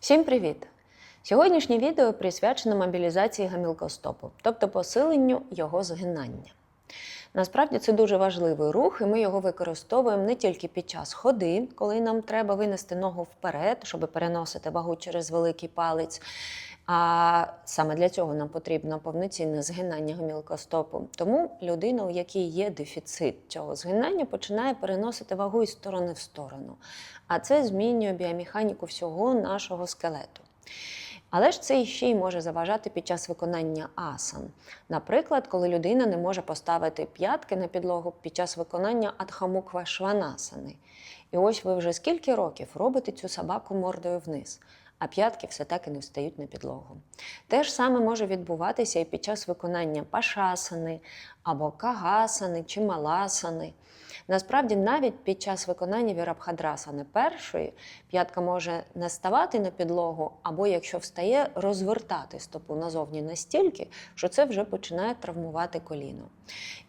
Всім привіт! Сьогоднішнє відео присвячено мобілізації гамілкостопу, тобто посиленню його згинання. Насправді це дуже важливий рух, і ми його використовуємо не тільки під час ходи, коли нам треба винести ногу вперед, щоб переносити вагу через великий палець. А саме для цього нам потрібно повноцінне згинання гомілкостопу. Тому людина, у якій є дефіцит цього згинання, починає переносити вагу із сторони в сторону. А це змінює біомеханіку всього нашого скелету. Але ж це ще й може заважати під час виконання асан. Наприклад, коли людина не може поставити п'ятки на підлогу під час виконання адхамуква шванасани. І ось ви вже скільки років робите цю собаку мордою вниз, а п'ятки все так і не встають на підлогу. Те ж саме може відбуватися і під час виконання пашасани або кагасани чи маласани. Насправді, навіть під час виконання вірабхадрасани першої п'ятка може не ставати на підлогу, або якщо встає, розвертати стопу назовні настільки, що це вже починає травмувати коліно.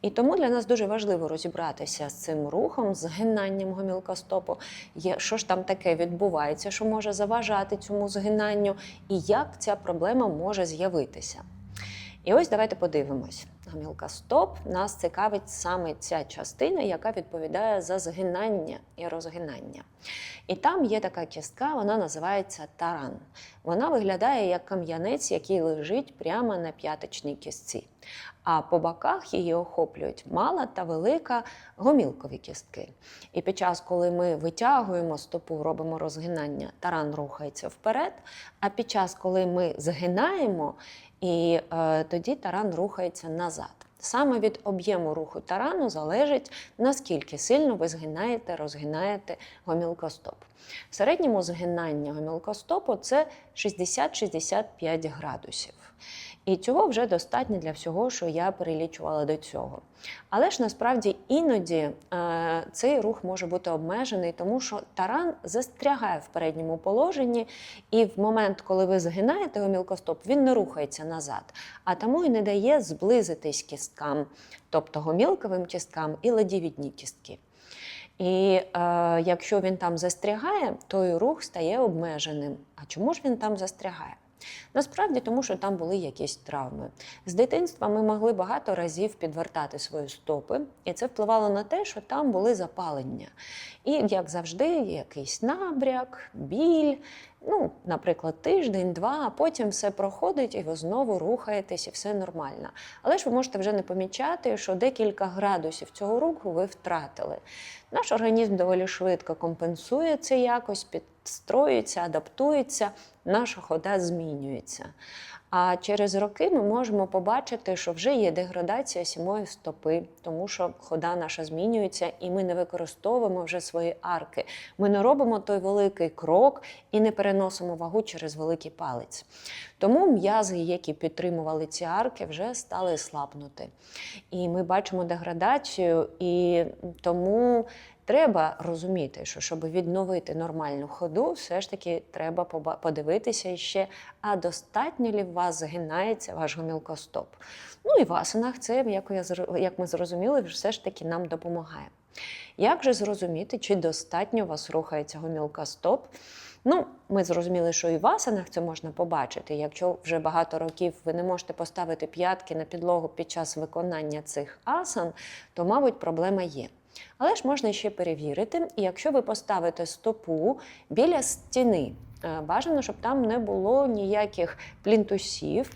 І тому для нас дуже важливо розібратися з цим рухом, з згинанням гомілкостопу, що ж там таке відбувається, що може заважати цьому згинанню, і як ця проблема може з'явитися. І ось давайте подивимось. Гамілка стоп нас цікавить саме ця частина, яка відповідає за згинання і розгинання. І там є така кістка, вона називається таран. Вона виглядає як кам'янець, який лежить прямо на п'яточній кістці. А по боках її охоплюють мала та велика гомілкові кістки. І під час, коли ми витягуємо стопу, робимо розгинання, таран рухається вперед. А під час, коли ми згинаємо, і е, тоді таран рухається назад. Саме від об'єму руху тарану залежить, наскільки сильно ви згинаєте, розгинаєте гомілкостоп. В середньому згинання гомілкостопу це 60-65 градусів. І цього вже достатньо для всього, що я перелічувала до цього. Але ж насправді іноді е, цей рух може бути обмежений, тому що таран застрягає в передньому положенні, і в момент, коли ви згинаєте гомілкостоп, він не рухається назад, а тому і не дає зблизитись кісткам, тобто гомілковим кісткам і ладівідні кістки. І е, якщо він там застрягає, то рух стає обмеженим. А чому ж він там застрягає? Насправді, тому що там були якісь травми. З дитинства ми могли багато разів підвертати свої стопи, і це впливало на те, що там були запалення. І, як завжди, якийсь набряк, біль. Ну, наприклад, тиждень-два, а потім все проходить, і ви знову рухаєтесь, і все нормально. Але ж ви можете вже не помічати, що декілька градусів цього руху ви втратили. Наш організм доволі швидко компенсує це якось, підстроюється, адаптується, наша хода змінюється. А через роки ми можемо побачити, що вже є деградація сімої стопи, тому що хода наша змінюється, і ми не використовуємо вже свої арки. Ми не робимо той великий крок і не переносимо вагу через великий палець. Тому м'язи, які підтримували ці арки, вже стали слабнути. І ми бачимо деградацію, і тому. Треба розуміти, що щоб відновити нормальну ходу, все ж таки треба подивитися ще, а достатньо ли в вас згинається ваш гомілкостоп. Ну і в асанах це, як, ми зрозуміли, все ж таки нам допомагає. Як же зрозуміти, чи достатньо у вас рухається гомілкостоп? Ну, ми зрозуміли, що і в асанах це можна побачити. Якщо вже багато років ви не можете поставити п'ятки на підлогу під час виконання цих асан, то, мабуть, проблема є. Але ж можна ще перевірити, і якщо ви поставите стопу біля стіни, бажано, щоб там не було ніяких плінтусів.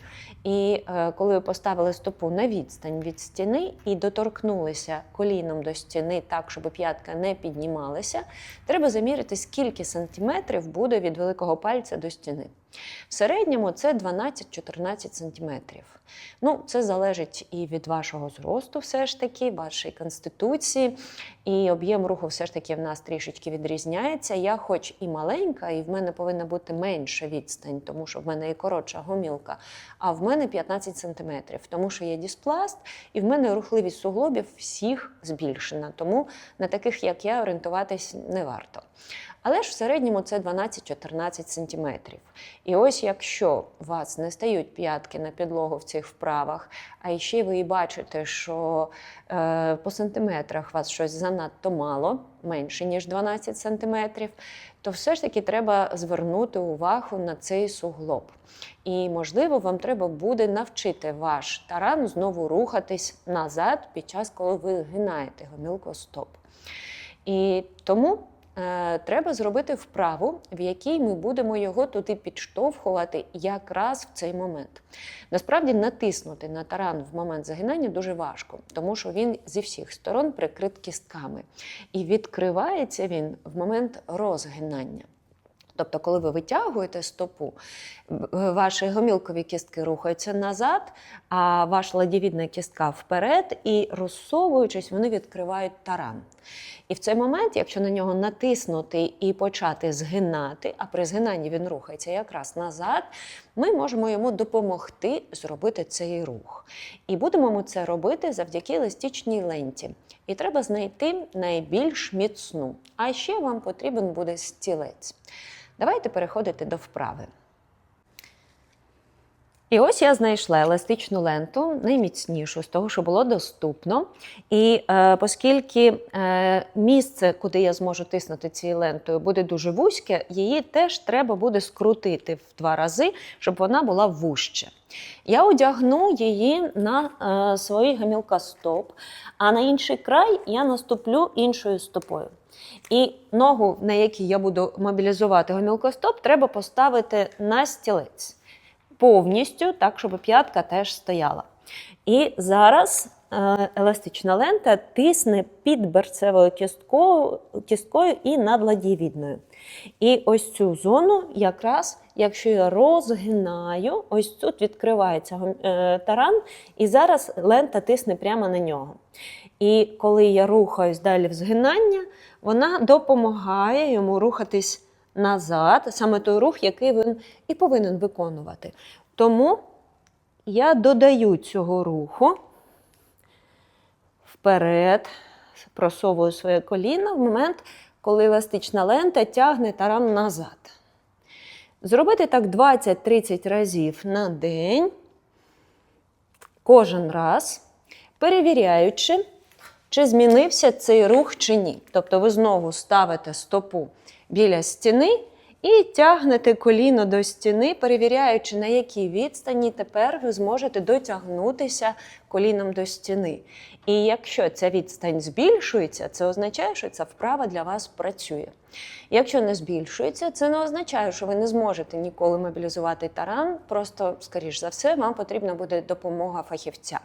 І е, коли ви поставили стопу на відстань від стіни і доторкнулися коліном до стіни так, щоб п'ятка не піднімалася, треба замірити, скільки сантиметрів буде від великого пальця до стіни. В середньому це 12-14 см. Ну, Це залежить і від вашого зросту, все ж таки, вашої конституції. І об'єм руху все ж таки в нас трішечки відрізняється. Я, хоч і маленька, і в мене повинна бути менша відстань, тому що в мене і коротша гомілка, а в мене 15 см, тому що є диспласт, і в мене рухливість суглобів всіх збільшена. Тому на таких, як я, орієнтуватись не варто. Але ж в середньому це 12-14 см. І ось якщо у вас не стають п'ятки на підлогу в цих вправах, а ще ви і бачите, що е, по сантиметрах у вас щось занадто мало, менше ніж 12 сантиметрів, то все ж таки треба звернути увагу на цей суглоб. І, можливо, вам треба буде навчити ваш таран знову рухатись назад під час, коли ви гинаєте гомілкостоп. І тому треба зробити вправу, в якій ми будемо його туди підштовхувати якраз в цей момент. Насправді натиснути на таран в момент загинання дуже важко, тому що він зі всіх сторон прикрит кістками. І відкривається він в момент розгинання. Тобто, коли ви витягуєте стопу, ваші гомілкові кістки рухаються назад, а ваша ладівідна кістка вперед, і розсовуючись, вони відкривають таран. І в цей момент, якщо на нього натиснути і почати згинати, а при згинанні він рухається якраз назад, ми можемо йому допомогти зробити цей рух. І будемо ми це робити завдяки еластичній ленті. І треба знайти найбільш міцну. А ще вам потрібен буде стілець. Давайте переходити до вправи. І ось я знайшла еластичну ленту, найміцнішу з того, що було доступно. І е, оскільки е, місце, куди я зможу тиснути цією лентою, буде дуже вузьке, її теж треба буде скрутити в два рази, щоб вона була вужче. Я одягну її на е, свої гамілка стоп, а на інший край я наступлю іншою стопою. І ногу, на якій я буду мобілізувати гомілкостоп, треба поставити на стілець повністю, так, щоб п'ятка теж стояла. І зараз е, еластична лента тисне під берцевою кісткою, кісткою і над ладівідною. І ось цю зону, якраз, якщо я розгинаю, ось тут відкривається е, таран, і зараз лента тисне прямо на нього. І коли я рухаюсь далі в згинання, вона допомагає йому рухатись назад, саме той рух, який він і повинен виконувати. Тому я додаю цього руху вперед, просовую своє коліно в момент, коли еластична лента тягне таран назад. Зробити так 20-30 разів на день, кожен раз, перевіряючи, чи змінився цей рух чи ні. Тобто ви знову ставите стопу біля стіни і тягнете коліно до стіни, перевіряючи, на якій відстані тепер ви зможете дотягнутися коліном до стіни. І якщо ця відстань збільшується, це означає, що ця вправа для вас працює. Якщо не збільшується, це не означає, що ви не зможете ніколи мобілізувати таран. Просто, скоріш за все, вам потрібна буде допомога фахівця.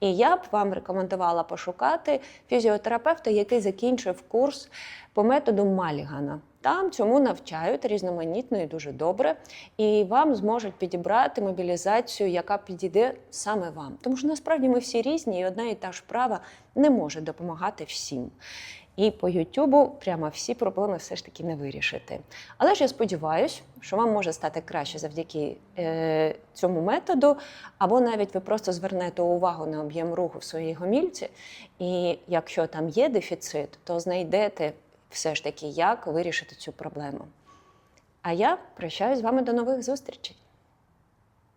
І я б вам рекомендувала пошукати фізіотерапевта, який закінчив курс по методу Малігана. Там цьому навчають різноманітно і дуже добре, і вам зможуть підібрати мобілізацію, яка підійде саме вам. Тому що насправді ми всі різні, і одна і та ж права не може допомагати всім. І по Ютубу прямо всі проблеми все ж таки не вирішити. Але ж я сподіваюся, що вам може стати краще завдяки е, цьому методу, або навіть ви просто звернете увагу на об'єм руху в своїй гомільці, і якщо там є дефіцит, то знайдете все ж таки, як вирішити цю проблему. А я прощаюсь з вами до нових зустрічей.